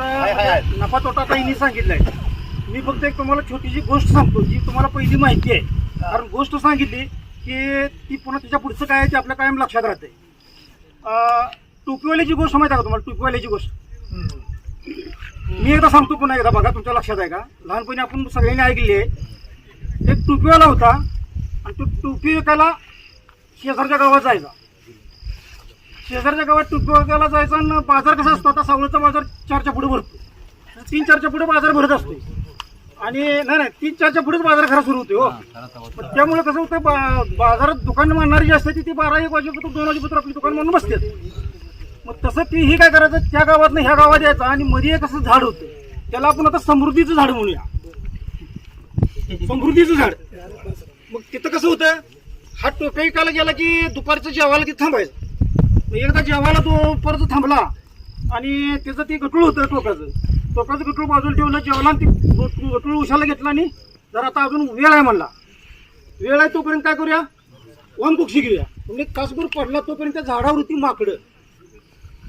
नफा तोटा आता हिने सांगितलाय. मी फक्त एक तुम्हाला छोटीशी गोष्ट सांगतो जी तुम्हाला पहिली माहिती आहे. कारण गोष्ट सांगितली की ती पुन्हा तिच्या पुढचं काय आहे ते आपल्या कायम लक्षात राहते. टोपीवाल्याची गोष्ट माहिती आहे का तुम्हाला? टोपीवाल्याची गोष्ट. मी एकदा सांगतो पुन्हा एकदा बघा तुमच्या लक्षात आहे का? लहानपणी आपण सगळ्यांनी ऐकली आहे. एक टोपीवाला होता आणि तो टोपी विकायला शेजारच्या गावात जायचा. शेजारच्या गावात टोपी विकायला जायचा आणि बाजार कसा असतो? आता सावळचा बाजार चारच्या पुढे भरतो. तीन चारच्या पुढे बाजार भरत असतो. आणि नाही नाही तीन चारच्या पुढेच बाजार खरा सुरू होते हो. त्यामुळे कसं होतं बा- बाजारात दुकान मांडणारी जी असते ती ती बारा एक वाजेपर्यंत दोन वाजेपर्यंत आपली दुकान म्हणून बसते. मग तसं ती ही काय करायचं त्या गावात ह्या गावात यायचं आणि मध्ये एक असं झाड होतं. त्याला आपण आता समृद्धीचं झाड म्हणूया. समृद्धीचं झाड. मग तिथं कसं होतं हा टोप्या विकायला गेला की दुपारचं जेवायला तिथं थांबायचं. मग एकदा जेवायला तो परत थांबला आणि त्याचं ते गटूळ होतं टोकाचं. टोकाचं गटूळ बाजूला ठेवलं जेवला आणि ते गटूळ गटूळ उशाला घेतला आणि जर आता अजून वेळ आहे म्हणला. वेळ आहे तोपर्यंत काय करूया? वन कुक्षी घेऊया. म्हणजे तासभर पडला तोपर्यंत त्या झाडावर होती माकडं.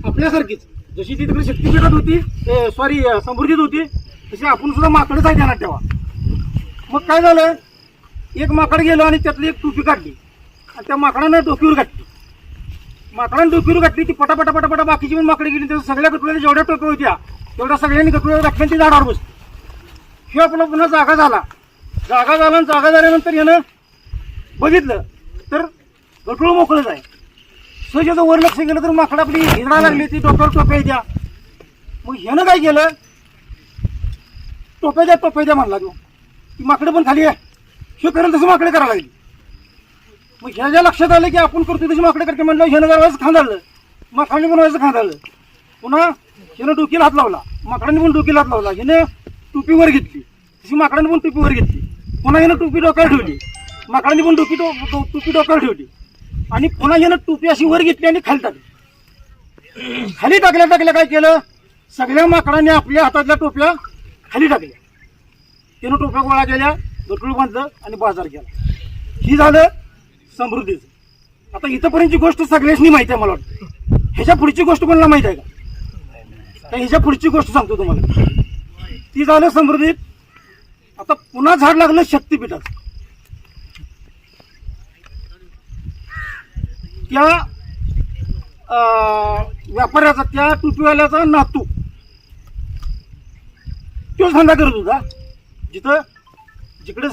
आपल्यासारखीच. जशी ती तिकडे शक्तीपीठात होती सॉरी समृद्धीत होती तशी आपण सुद्धा माकडंच आहे ध्यानात ठेवा. मग काय झालं? एक माकड गेलं आणि त्यातली एक टोपी काढली. आणि त्या माकडानं डोकीवर घातली. माकडानं डोकीवर घातली ती पटापटा पटापटा बाकीची पण माकडे गेली तर सगळ्या गटुळ्याला जेवढ्या टोकळ होत्या तेवढ्या सगळ्यांनी गटुळ्यावर घातल्या ती झाडावर बसली. हे आपला पुन्हा जागा झाला. जागा झाला आणि जागा झाल्यानंतर यानं बघितलं तर गटुळ मोकळंच आहे सहजाचं वर लक्ष गेलं तर माकडं आपली हिरडा लागली ती डोक्यावर टोप्या द्या मग ह्यानं काय केलं? टोप्या द्या टोप्या द्या म्हणला तो. ती माकडं पण खाली आहे. हे करेल तसं माकडे करायला लागली. मग ह्याच्या लक्षात आलं की आपण करतो तशी माकडे करते म्हणलं ह्यानं करायचं खांदाळलं. माकडाने पण व्हायचं खांदाळलं. पुन्हा ह्यानं डोकीला हात लावला. माकडाने पण डोकीला हात लावला. हिनं टोपीवर घेतली. तशी माकडाने पण टोपीवर घेतली. पुन्हा हिनं टोपी डोक्यावर ठेवली. माकडाने पण टोपी डो- टोपी डोक्यावर ठेवली. आणि पुन्हा हिनं टोपी अशी वर घेतली आणि खाली टाकली. खाली टाकल्या टाकल्या काय केलं? सगळ्या माकडाने आपल्या हातातल्या टोप्या खाली टाकल्या. त्यानं टोप्या गोळा केल्या गटूळ बांधलं आणि बाजार केला. ही झालं समृद्धीचं. आता इथंपर्यंतची गोष्ट सगळ्यांनी माहिती आहे मला वाटतं. ह्याच्या पुढची गोष्ट कोणाला माहिती आहे का? तर ह्याच्या पुढची गोष्ट सांगतो तुम्हाला. ती झालं समृद्धीत. आता पुन्हा झाड लागलं शक्तीपीठाचं. त्या अं, व्यापाऱ्याचा त्या टुपीवाल्याचा नातू. तो धंदा करत होता. जिथं जिकडे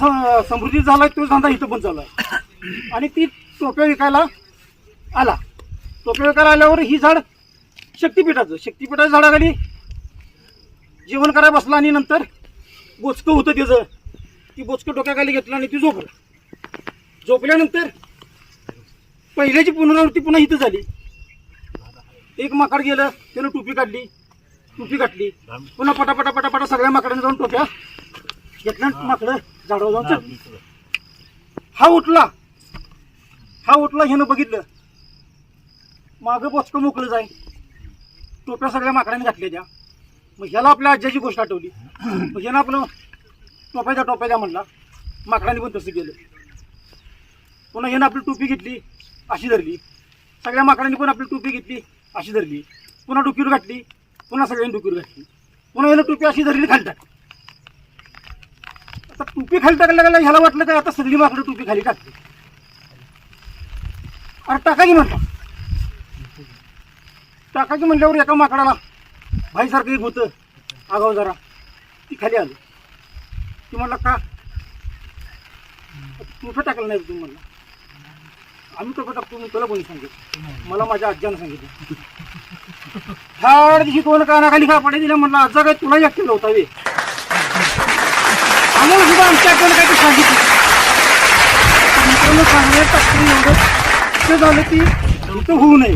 समृद्धी झाला तो धंदा इथं पण चालला आणि ती टोप्या विकायला आला. टोप्या विकायला आल्यावर ही झाड शक्तीपीठाचं शक्तीपीठाच्या झाडाखाली जेवण करायला बसला आणि नंतर बोचकं होतं त्याचं. ती बोचकं डोक्याखाली घेतलं आणि ती झोपलं. झोपल्यानंतर पहिल्याची पुनरावृत्ती पुन्हा इथं झाली. एक माकड गेलं त्यानं टोपी काढली टोपी काढली पुन्हा पटापटा पटापटा सगळ्या माकडाने जाऊन टोप्या घेतल्या आणि माकडं झाडावर जाऊन चढली हा उठला. हा उठला ह्यानं बघितलं. मागं बोचकं मोकळं जाय टोप्या सगळ्या माकडाने घातल्या त्या. मग ह्याला आपल्या आज्याची गोष्ट आठवली. मग ह्यानं आपलं टोप्या द्या टोप्या द्या म्हणला माकडाने पण तसं केलं. पुन्हा ह्यानं आपली टोपी घेतली अशी धरली. सगळ्या माकडांनी पण आपली टोपी घेतली अशी धरली. पुन्हा डोकीवर घातली पुन्हा सगळ्यांनी डोकीवर घातली. पुन्हा ह्यानं टोपी अशी धरली खाली टाकली आता टोपी खाली टाकल्या गेल्या ह्याला वाटलं काय आता सगळी माकडं टोपी खाली टाकते अरे टाका की म्हटलं टाका की म्हटल्यावर एका माकडाला भाईसारखं एक होतं. आगाव जरा. ती खाली आली. ती म्हणला का? टोपं टाकलं नाही तुम्ही म्हणला? आम्ही टोपं टाकतो मी तुला कोणी सांगितलं? मला माझ्या आज्यानं सांगितलं. ह्या दिवशी दोन कानाखाली कापडे दिल्या म्हणलं आजा काय तुला एकटे होता वे आम्हाला सुद्धा आमच्या आज्यानं काय ते सांगितलं मित्रांनो सांगण्यात एवढं ते झालं की इथं होऊ नये.